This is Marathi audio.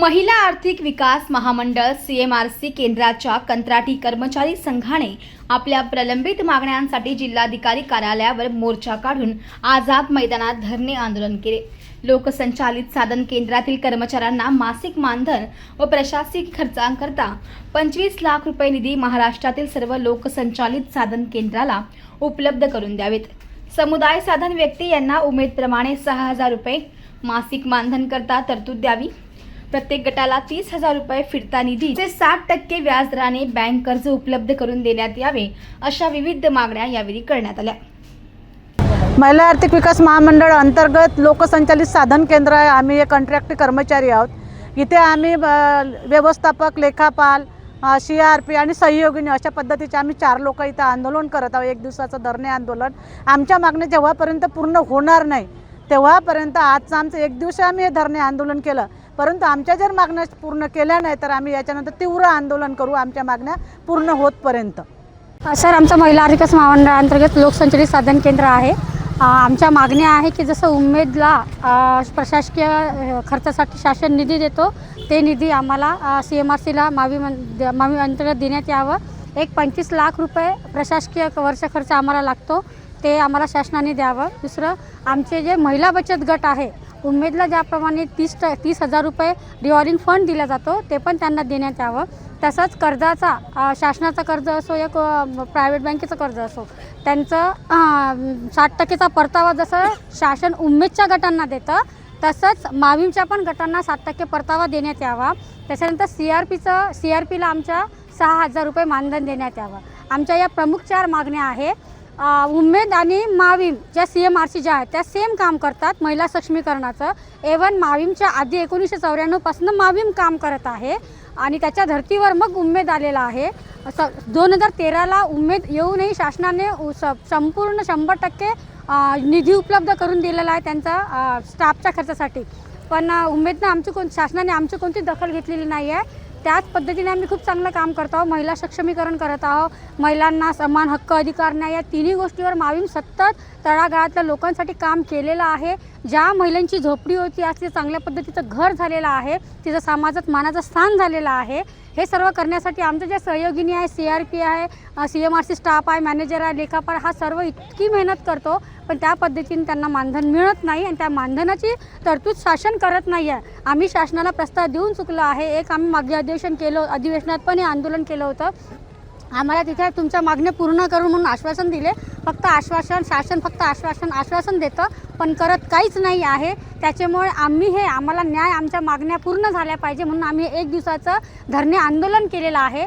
महिला आर्थिक विकास महामंडळ सी एम आर सी केंद्राच्या कंत्राटी कर्मचारी संघाने आपल्या प्रलंबित मागण्यांसाठी जिल्हाधिकारी कार्यालयावर मोर्चा काढून आझाद मैदानात धरणे आंदोलन केले. लोकसंचालित साधन केंद्रातील कर्मचाऱ्यांना मासिक मानधन व प्रशासकीय खर्चांकरता पंचवीस लाख रुपये निधी महाराष्ट्रातील सर्व लोकसंचालित साधन केंद्राला उपलब्ध करून द्यावेत. समुदाय साधन व्यक्ती यांना उमेदप्रमाणे सहा हजार रुपये मासिक मानधन करता तरतूद द्यावी. प्रत्येक गटाला तीस हजार रुपये फिरता निधी चे साठ टक्के व्याजदराने बँक कर्ज उपलब्ध करून देण्यात यावे अशा विविध मागण्या यावेळी करण्यात आल्या. महिला आर्थिक विकास महामंडळ अंतर्गत लोकसंचालित साधन केंद्र आहे. आम्ही हे कॉन्ट्रॅक्ट कर्मचारी आहोत. इथे आम्ही व्यवस्थापक लेखापाल सी आर पी आणि सहयोगिनी अशा पद्धतीचे आम्ही चार लोक इथं आंदोलन करत आहोत. एक दिवसाचं धरणे आंदोलन. आमच्या मागण्या जेव्हापर्यंत पूर्ण होणार नाही तेव्हापर्यंत आजचं आमचं एक दिवस आम्ही हे धरणे आंदोलन केलं. परंतु आमच्या जर मागण्या पूर्ण केल्या नाही तर आम्ही याच्यानंतर तीव्र आंदोलन करू आमच्या मागण्या पूर्ण होतपर्यंत. सर आमचं महिला अधिकार महामंडळांतर्गत लोकसंचलित साधन केंद्र आहे. आमच्या मागण्या आहे की जसं उमेदला प्रशासकीय खर्चासाठी शासन निधी देतो ते निधी आम्हाला सी एम आर सीला मावी मावी अंतर्गत देण्यात यावं. एक पंचवीस लाख रुपये प्रशासकीय वर्ष खर्च आम्हाला लागतो ते आम्हाला शासनाने द्यावं. दुसरं आमचे जे महिला बचत गट आहे उमेदला ज्याप्रमाणे तीस ट तीस हजार रुपये रिवॉल्विंग फंड दिला जातो ते पण त्यांना देण्यात यावं. तसंच कर्जाचा शासनाचा कर्ज असो या प्रायव्हेट बँकेचं कर्ज असो त्यांचं साठ टक्केचा परतावा जसं शासन उमेदच्या गटांना देतं तसंच मावीमच्या पण गटांना सात टक्के परतावा देण्यात यावा. त्याच्यानंतर सी आर पीचं सी आर पीला आमच्या सहा हजार रुपये मानधन देण्यात यावं. आमच्या या प्रमुख चार मागण्या आहे उमेद आणि माविम ज्या सी एम आर सी ज्या आहेत त्या सेम काम करतात महिला सक्षमीकरणाचं. एवन माविमच्या आधी एकोणीसशे चौऱ्याण्णवपासून मावीम काम करत आहे आणि त्याच्या धर्तीवर मग उमेद आलेला आहे. स दोन हजार तेराला उमेद येऊनही शासनाने स संपूर्ण शंभर टक्के निधी उपलब्ध करून दिलेला आहे त्यांचा स्टाफच्या खर्चासाठी. पण उम्मेदनं उमेदनं आमची कोण शासनाने आमची कोणती दखल घेतलेली नाही आहे त्याच पद्धतीने आम्ही खूप चांगलं काम करत आहोत. महिला सक्षमीकरण करत आहोत. महिलांना समान हक्क अधिकार न्याय या तिन्ही गोष्टीवर मावीम सतत तळागाळातल्या लोकांसाठी काम केलेलं आहे. ज्या महिलांची झोपडी होती आज तिचं चांगल्या पद्धतीचं घर झालेलं आहे. तिचं समाजात मानाचं स्थान झालेलं आहे. हे सर्व करण्यासाठी आमचं जे सहयोगिनी आहे सी आर पी आहे C M R C staff आहे मॅनेजर आहे लेखापाल हा सर्व इतकी मेहनत करतो पण त्या पद्धतीने त्यांना मानधन मिळत नाही आणि त्या मानधनाची तरतूद शासन करत नाही आहे आम्ही शासनाला प्रस्ताव देऊन चुकलो आहे. एक आम्ही मागे अधिवेशन केलं अधिवेशनात पण हे आंदोलन केलं होतं. आम्हाला तिथे तुमच्या मागण्या पूर्ण करून म्हणून आश्वासन दिले. फक्त आश्वासन शासन फक्त आश्वासन आश्वासन देतं पण करत काहीच नाही आहे. त्याच्यामुळे आम्ही हे आम्हाला न्याय आमच्या मागण्या पूर्ण झाल्या पाहिजे म्हणून आम्ही एक दिवसाचं धरणे आंदोलन केलेलं आहे.